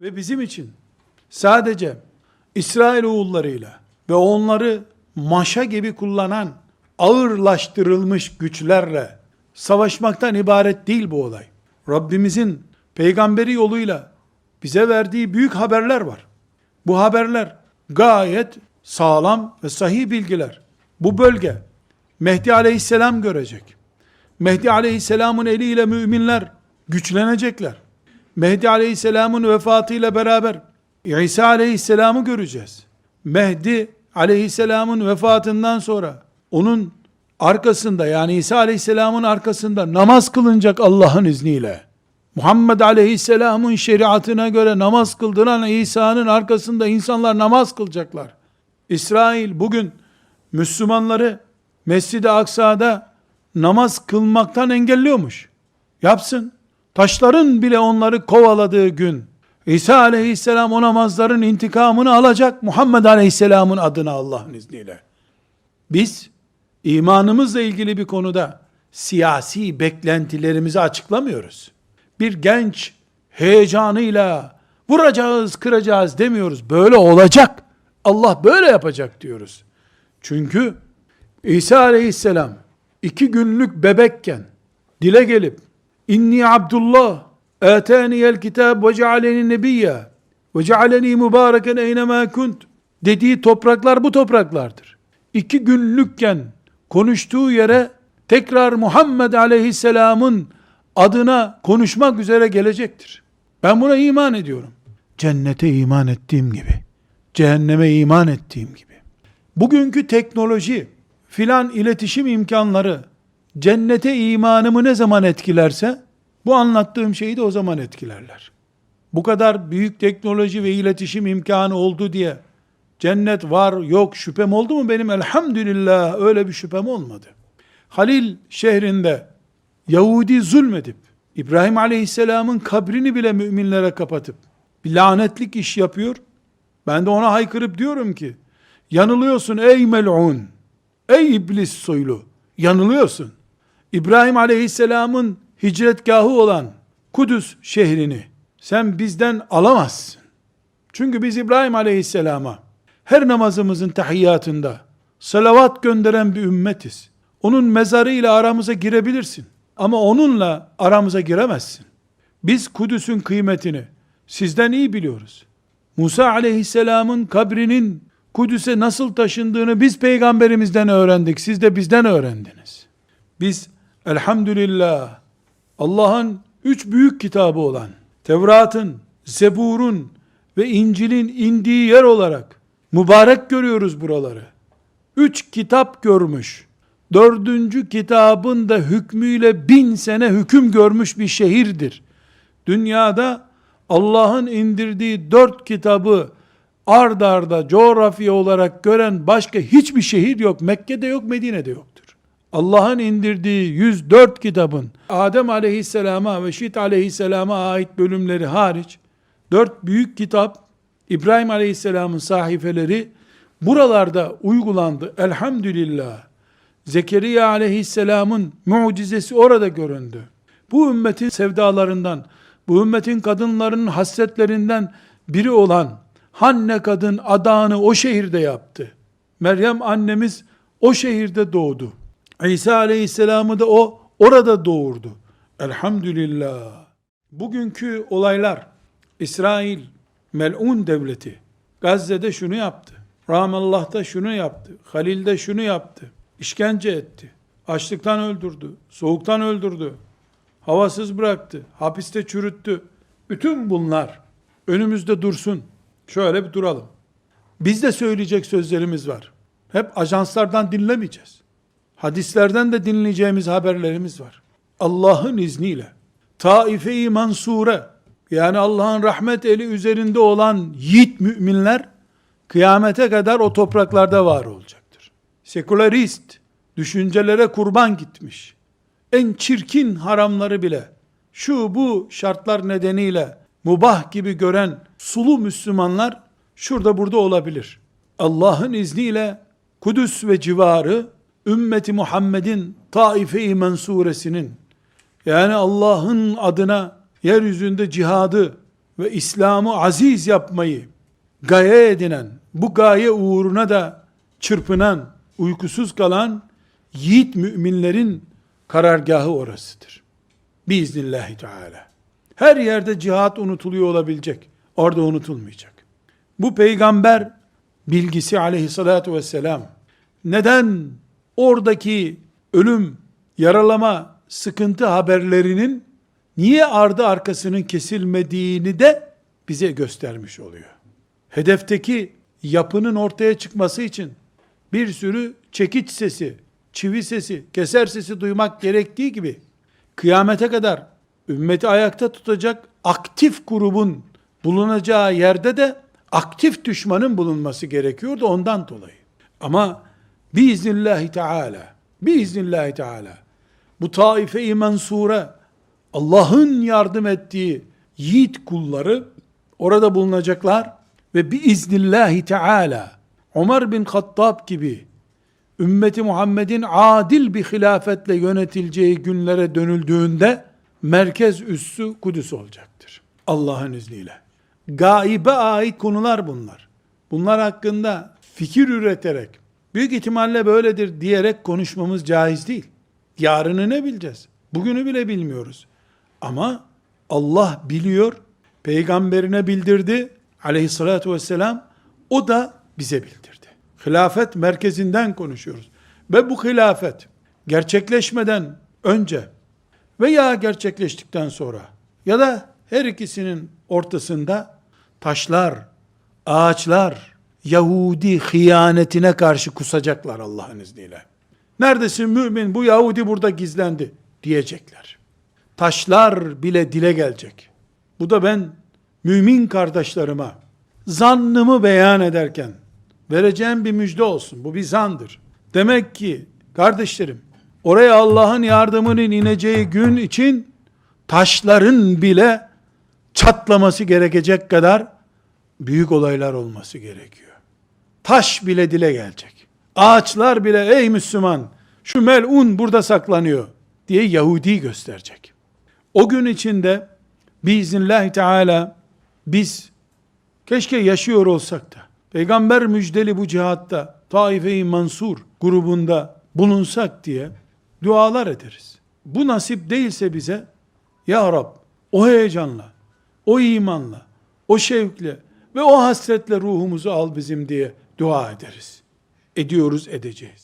Ve bizim için sadece İsrail oğullarıyla ve onları maşa gibi kullanan ağırlaştırılmış güçlerle savaşmaktan ibaret değil bu olay. Rabbimizin peygamberi yoluyla bize verdiği büyük haberler var. Bu haberler gayet sağlam ve sahih bilgiler. Bu bölge Mehdi aleyhisselam görecek. Mehdi aleyhisselamın eliyle müminler güçlenecekler. Mehdi aleyhisselamın vefatıyla beraber İsa aleyhisselamı göreceğiz. Mehdi aleyhisselamın vefatından sonra onun arkasında yani İsa aleyhisselamın arkasında namaz kılınacak Allah'ın izniyle. Muhammed aleyhisselamın şeriatına göre namaz kıldıran İsa'nın arkasında insanlar namaz kılacaklar. İsrail bugün Müslümanları Mescid-i Aksa'da namaz kılmaktan engelliyormuş. Yapsın. Taşların bile onları kovaladığı gün İsa aleyhisselam o namazların intikamını alacak Muhammed aleyhisselamın adına Allah'ın izniyle. Biz imanımızla ilgili bir konuda siyasi beklentilerimizi açıklamıyoruz. Bir genç heyecanıyla vuracağız, kıracağız demiyoruz. Böyle olacak. Allah böyle yapacak diyoruz. Çünkü İsa aleyhisselam iki günlük bebekken dile gelip İnni Abdullah Eteniyel kitab ve cealeni nebiyya ve cealeni mübareken eynemâ kunt dediği topraklar bu topraklardır. İki günlükken konuştuğu yere tekrar Muhammed Aleyhisselam'ın adına konuşmak üzere gelecektir. Ben buna iman ediyorum. Cennete iman ettiğim gibi, cehenneme iman ettiğim gibi. Bugünkü teknoloji, filan iletişim imkanları cennete imanımı ne zaman etkilerse bu anlattığım şeyi de o zaman etkilerler. Bu kadar büyük teknoloji ve iletişim imkanı oldu diye cennet var yok şüphem oldu mu benim elhamdülillah öyle bir şüphem olmadı. Halil şehrinde Yahudi zulmedip İbrahim Aleyhisselam'ın kabrini bile müminlere kapatıp bir lanetlik iş yapıyor. Ben de ona haykırıp diyorum ki yanılıyorsun ey mel'un ey iblis soylu yanılıyorsun. İbrahim Aleyhisselam'ın hicretgahı olan Kudüs şehrini sen bizden alamazsın. Çünkü biz İbrahim Aleyhisselam'a her namazımızın tahiyyatında salavat gönderen bir ümmetiz. Onun mezarıyla aramıza girebilirsin. Ama onunla aramıza giremezsin. Biz Kudüs'ün kıymetini sizden iyi biliyoruz. Musa aleyhisselamın kabrinin Kudüs'e nasıl taşındığını biz peygamberimizden öğrendik. Siz de bizden öğrendiniz. Biz elhamdülillah Allah'ın üç büyük kitabı olan Tevrat'ın, Zebur'un ve İncil'in indiği yer olarak mübarek görüyoruz buraları. Üç kitap görmüş, dördüncü kitabın da hükmüyle bin sene hüküm görmüş bir şehirdir. Dünyada Allah'ın indirdiği dört kitabı ard arda coğrafya olarak gören başka hiçbir şehir yok. Mekke'de yok, Medine'de yoktur. Allah'ın indirdiği 104 kitabın Adem aleyhisselama ve Şit aleyhisselama ait bölümleri hariç dört büyük kitap İbrahim aleyhisselamın sahifeleri buralarda uygulandı. Elhamdülillah. Zekeriya aleyhisselamın mucizesi orada göründü. Bu ümmetin sevdalarından, bu ümmetin kadınlarının hasretlerinden biri olan Hanne kadın adağını o şehirde yaptı. Meryem annemiz o şehirde doğdu. İsa aleyhisselamı da o orada doğurdu. Elhamdülillah. Bugünkü olaylar İsrail melun devleti Gazze'de şunu yaptı. Ramallah'ta şunu yaptı. Halil'de şunu yaptı. İşkence etti. Açlıktan öldürdü. Soğuktan öldürdü. Havasız bıraktı. Hapiste çürüttü. Bütün bunlar önümüzde dursun. Şöyle bir duralım. Bizde söyleyecek sözlerimiz var. Hep ajanslardan dinlemeyeceğiz. Hadislerden de dinleyeceğimiz haberlerimiz var. Allah'ın izniyle Taife-i Mansure yani Allah'ın rahmet eli üzerinde olan yiğit müminler kıyamete kadar o topraklarda var olacaktır. Sekülerist düşüncelere kurban gitmiş. En çirkin haramları bile şu bu şartlar nedeniyle mubah gibi gören sulu Müslümanlar şurada burada olabilir. Allah'ın izniyle Kudüs ve civarı ümmeti Muhammed'in Taife-i Mensuresinin yani Allah'ın adına yeryüzünde cihadı ve İslam'ı aziz yapmayı gaye edinen, bu gaye uğruna da çırpınan, uykusuz kalan yiğit müminlerin karargahı orasıdır. Biiznillahü Teala. Her yerde cihat unutuluyor olabilecek. Orada unutulmayacak. Bu peygamber bilgisi aleyhissalatu vesselam neden oradaki ölüm, yaralama, sıkıntı haberlerinin niye ardı arkasının kesilmediğini de bize göstermiş oluyor. Hedefteki yapının ortaya çıkması için bir sürü çekiç sesi, çivi sesi, keser sesi duymak gerektiği gibi kıyamete kadar ümmeti ayakta tutacak aktif grubun bulunacağı yerde de aktif düşmanın bulunması gerekiyordu ondan dolayı. Ama biiznillahü teala, biiznillahü teala bu taife-i mensure Allah'ın yardım ettiği yiğit kulları orada bulunacaklar ve biiznillahi teala Ömer bin Hattab gibi ümmeti Muhammed'in adil bir hilafetle yönetileceği günlere dönüldüğünde merkez üssü Kudüs olacaktır. Allah'ın izniyle. Gaibe ait konular bunlar. Bunlar hakkında fikir üreterek, büyük ihtimalle böyledir diyerek konuşmamız caiz değil. Yarını ne bileceğiz? Bugünü bile bilmiyoruz. Ama Allah biliyor, peygamberine bildirdi aleyhissalatü vesselam, o da bize bildirdi. Hilafet merkezinden konuşuyoruz. Ve bu hilafet gerçekleşmeden önce veya gerçekleştikten sonra ya da her ikisinin ortasında taşlar, ağaçlar, Yahudi hıyanetine karşı kusacaklar Allah'ın izniyle. Neredesin mümin bu Yahudi burada gizlendi diyecekler. Taşlar bile dile gelecek. Bu da ben mümin kardeşlerime zannımı beyan ederken vereceğim bir müjde olsun. Bu bir zandır. Demek ki kardeşlerim oraya Allah'ın yardımının ineceği gün için taşların bile çatlaması gerekecek kadar büyük olaylar olması gerekiyor. Taş bile dile gelecek. Ağaçlar bile ey Müslüman şu melun burada saklanıyor diye Yahudi gösterecek. O gün içinde biiznillahü teala biz keşke yaşıyor olsak da peygamber müjdeli bu cihatta Taife-i Mansur grubunda bulunsak diye dualar ederiz. Bu nasip değilse bize ya Rab o heyecanla, o imanla, o şevkle ve o hasretle ruhumuzu al bizim diye dua ederiz. Ediyoruz, edeceğiz.